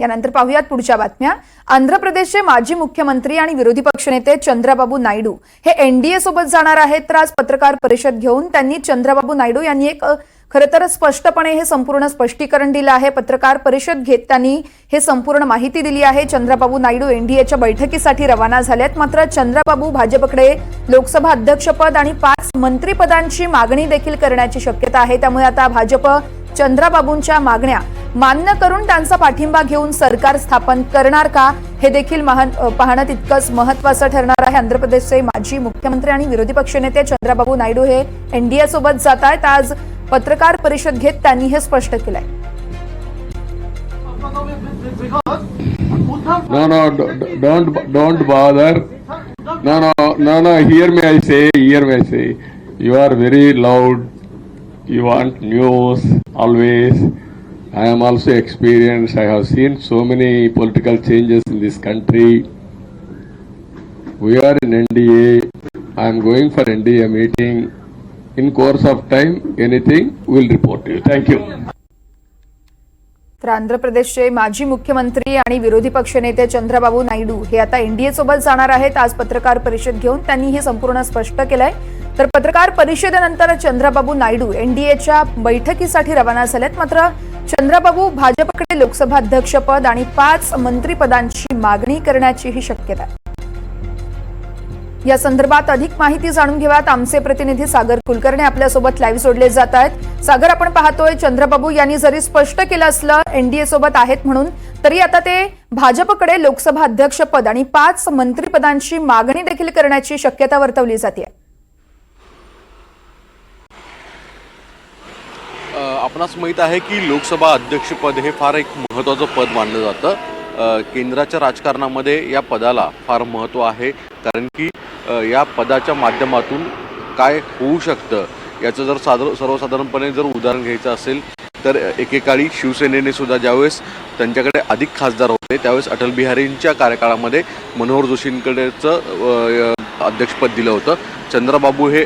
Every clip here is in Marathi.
यानंतर पाहुयात पुढच्या बातम्या. आंध्र प्रदेशचे माजी मुख्यमंत्री आणि विरोधी पक्षनेते चंद्राबाबू नायडू हे एनडीए सोबत जाणार आहेत तर आज पत्रकार परिषद घेऊन त्यांनी चंद्राबाबू नायडू यांनी एक खरं तर स्पष्टपणे हे संपूर्ण स्पष्टीकरण दिलं आहे. पत्रकार परिषद घेत त्यांनी हे संपूर्ण माहिती दिली आहे. चंद्राबाबू नायडू एनडीएच्या बैठकीसाठी रवाना झाल्यात. मात्र चंद्राबाबू भाजपकडे लोकसभा अध्यक्षपद आणि पाच मंत्रिपदांची मागणी देखील करण्याची शक्यता आहे. त्यामुळे आता भाजप चंद्राबाबूंच्या मागण्या मान्य करून त्यांचा पाठिंबा घेऊन सरकार स्थापन करणार का हे देखील पाहणं तितकंच महत्वाचं ठरणार आहे आंध्र प्रदेशचे माजी मुख्यमंत्री आणि विरोधी पक्षनेते चंद्राबाबू नायडू हे एनडीए सोबत जात आहेत आज पत्रकार परिषद घेत त्यांनी हे स्पष्ट केलंय No, no, don't, don't bother. No, no, no, no, hear me, I say, hear me, I say. You are very loud. You want news always. I am also experienced. I have seen so many political changes in this country. We are in NDA. I am going for NDA meeting. In course of time, anything, will report to you. Thank you. तर आंध्र प्रदेशचे माजी मुख्यमंत्री आणि विरोधी पक्षनेते चंद्रबाबू नायडू हे आता एनडीए सोबत जाणार आहेत आज पत्रकार परिषद घेऊन त्यांनी हे संपूर्ण स्पष्ट केलंय तर पत्रकार परिषदेनंतर चंद्रबाबू नायडू एनडीएच्या बैठकीसाठी रवाना झालेत मात्र चंद्रबाबू भाजपकडे लोकसभा अध्यक्षपद आणि पाच मंत्रीपदांची मागणी करण्याचीही शक्यता आहे. या संदर्भात अधिक माहिती जाणून घेऊयात आमचे प्रतिनिधी सागर कुलकर्णी आपल्यासोबत लाईव्ह जोडले जात आहेत. सागर आपण पाहतोय चंद्रबाबू यांनी जरी स्पष्ट केलं असलं एनडीए सोबत आहेत म्हणून तरी आता ते भाजपकडे लोकसभा अध्यक्षपद आणि पाच मंत्रीपदांची मागणी देखील करण्याची शक्यता वर्तवली जाते आपणास माहीत आहे की लोकसभा अध्यक्षपद हे फार एक महत्त्वाचं पद मानलं जातं. केंद्राच्या राजकारणामध्ये या पदाला फार महत्त्व आहे. कारण की या पदाच्या माध्यमातून काय होऊ शकतं याचं जर साधार सर्वसाधारणपणे जर उदाहरण घ्यायचं असेल तर एकेकाळी शिवसेनेने सुद्धा ज्यावेळेस त्यांच्याकडे अधिक खासदार होते त्यावेळेस अटल बिहारींच्या कार्यकाळामध्ये मनोहर जोशींकडेचं अध्यक्षपद दिलं होतं. चंद्रबाबू हे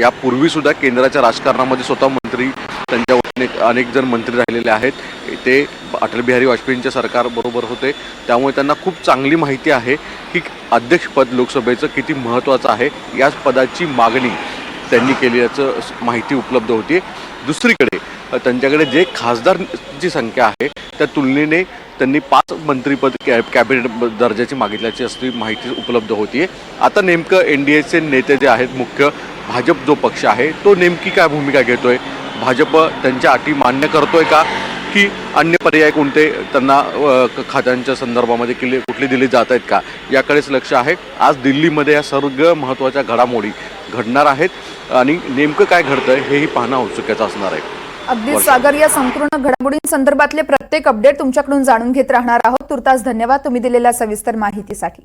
यापूर्वीसुद्धा केंद्राच्या राजकारणामध्ये स्वतः मंत्री त्यांच्या वतीने अनेक जण मंत्री राहिलेले आहेत. ते अटल बिहारी वाजपेयींच्या सरकारबरोबर होते. त्यामुळे त्यांना खूप चांगली माहिती आहे की अध्यक्षपद लोकसभेचं किती महत्त्वाचं आहे. याच पदाची मागणी त्यांनी केल्याचं माहिती उपलब्ध होती. दुसरीकडे त्यांच्याकडे जे खासदारची संख्या आहे त्या तुलनेने त्यांनी पाच मंत्रीपद कॅ कॅबिनेट दर्जाची मागितल्याची असली माहिती उपलब्ध होती आता नेमकं एन डी एचे नेते जे आहेत मुख्य भाजप जो पक्ष आहे तो नेमकी काय भूमिका घेतोय? भाजप त्यांच्या अटी मान्य करतोय का? की अन्य पर्याय कोणते त्यांना खात्यांच्या संदर्भामध्ये केले कुठले दिले जात आहेत का? याकडेच लक्ष आहे. आज दिल्लीमध्ये या सर्व महत्त्वाच्या घडामोडी घडणार आहेत. आणि नेमकं काय घडतंय हेही पाहणं औत्सुक्याचं असणार आहे. अगदी सागर या संपूर्ण घडामोडींसंदर्भातले प्रत्येक अपडेट तुमच्याकडून जाणून घेत राहणार आहोत. तुर्तास धन्यवाद. तुम्ही दिलेल्या सविस्तर माहितीसाठी.